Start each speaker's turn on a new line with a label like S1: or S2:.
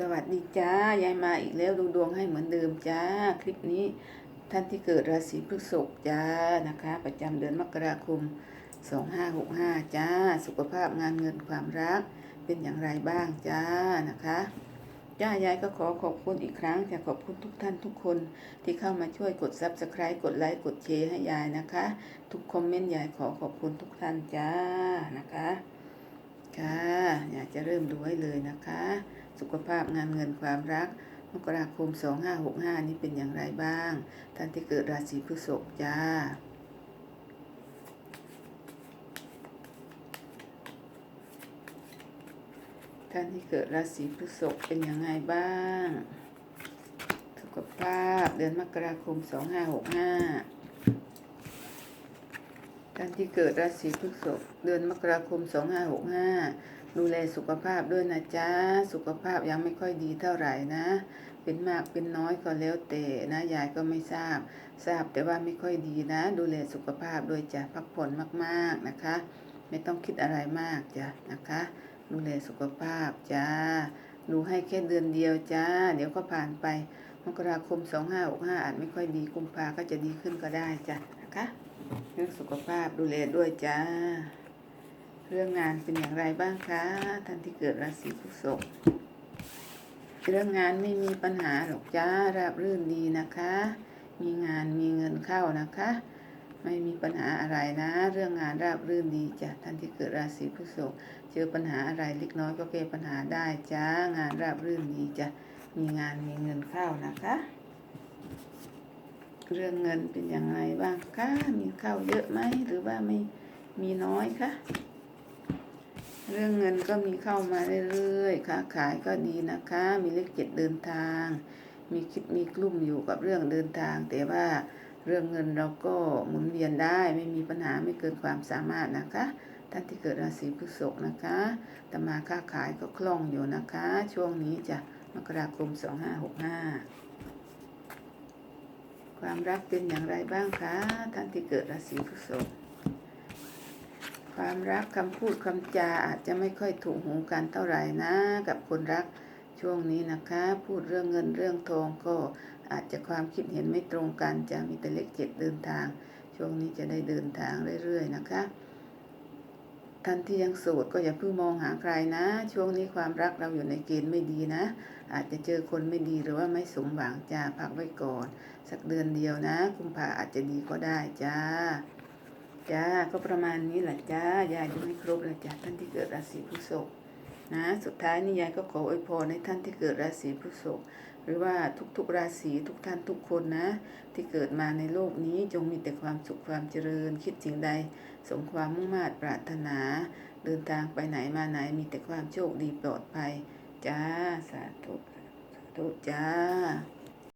S1: สวัสดีจ้ายายมาอีกแล้วดูดวงให้เหมือนเดิมจ้า คลิปนี้ท่านที่เกิดราศีพฤษภจ้านะคะ ประจำเดือนมกราคม 2565 จ้า สุขภาพงานเงินความรักเป็นอย่างไรบ้างจ้านะคะจ้ายายก็ขอขอบคุณอีกครั้งจะขอบคุณทุกท่านทุกคนที่เข้ามาช่วยกด subscribe กดไลค์กดแชร์ให้ยายนะคะ ทุกคอมเมนต์ยายขอขอบคุณทุกท่านจ้านะคะค่ะอยากจะเริ่มดูให้เลยนะคะ สุขภาพงานเงินความรัก มกราคม 2565 นี้เป็นอย่างไรบ้าง ท่านที่เกิดราศีพฤษภจ้าท่านที่เกิดราศีพฤษภเป็นยังไงบ้าง สุขภาพเดือนมกราคม 2565 ท่านที่เกิดราศีพฤษภเดือนมกราคม 2565 ดูแลสุขภาพด้วยนะจ๊ะ สุขภาพยังไม่ค่อยดีเท่าไหร่นะ เป็นมากเป็นน้อยก็แล้วแต่นะยายก็ไม่ทราบ ทราบแต่ว่าไม่ค่อยดีนะ ดูแลสุขภาพด้วยจ้ะพักผ่อนมากๆนะคะ ไม่ต้องคิดอะไรมากจ้ะนะคะ ดูแลสุขภาพจ้าดูให้แค่เดือนเดียวจ้า เดี๋ยวก็ผ่านไปมกราคม 2565อาจไม่ค่อยดีกุมภาก็จะดีขึ้นก็ได้จ้ะนะคะ เรื่องสุขภาพดูแลด้วยจ้า เรื่องงานเป็นอย่างไรบ้างคะท่านที่เกิดราศีพฤษภเรื่องงานไม่มีปัญหาหรอกจ้าราบรื่นดีนะคะ มีงานมีเงินเข้านะคะ ไม่มีปัญหาอะไรนะ เรื่องงานราบรื่นดีจ้ะท่านที่เกิดราศีพฤษภเจอปัญหาอะไรเล็กน้อยก็แก้ปัญหาได้จ้างานราบรื่นดีจ้ะมีงานมีเงินเข้านะคะ เรื่องเงินเป็นย่างไรบ้างคะมีเข้าเยอะไหมหรือว่าไม่มีน้อยคะเรื่องเงินก็มีเข้ามาเรื่อยๆค้าขายก็ดีนะคะ มีเลขเจ็ดเดินทาง มีคิดมีกลุ่มอยู่กับเรื่องเดินทาง แต่ว่าเรื่องเงินเราก็หมุนเวียนได้ไม่มีปัญหาไม่เกินความสามารถนะคะท่านที่เกิดราศีพฤษภนะคะตมาค้าขายก็คล่องอยู่นะคะ ช่วงนี้จะมกราคม 2565 ความรักเป็นอย่างไรบ้างคะท่านที่เกิดราศีพฤษภความรักคำพูดคำจาอาจจะไม่ค่อยถูกหูกันเท่าไหร่นะ กับคนรักช่วงนี้นะคะ พูดเรื่องเงินเรื่องทองก็อาจจะความคิดเห็นไม่ตรงกันจะมีแต่เลขเจ็ดเดินทาง ช่วงนี้จะได้เดินทางเรื่อยๆนะคะ ท่านที่ยังโสดก็อย่าเพิ่งมองหาใครนะ ช่วงนี้ความรักเราอยู่ในเกณฑ์ไม่ดีนะ อาจจะเจอคนไม่ดีหรือว่าไม่สมหวังจ้าพักไว้ก่อน สักเดือนเดียวนะกุมภาอาจจะดีก็ได้จ้าจ้าก็ประมาณนี้แหละจ้ายายดูให้ครบแล้วจ้าท่านที่เกิดราศีพฤษภ นะสุดท้ายนี่ยายก็ขออวยพรให้ท่านที่เกิดราศีพฤษภหรือว่าทุกๆราศีทุกท่านทุกคนนะ ที่เกิดมาในโลกนี้จงมีแต่ความสุขความเจริญ คิดสิ่งใด สมความมุ่งมา่ปรารถนา เดินทางไปไหนมาไหนมีแต่ความโชคดีปลอดภัย จ้า สาธุสาธุจ้า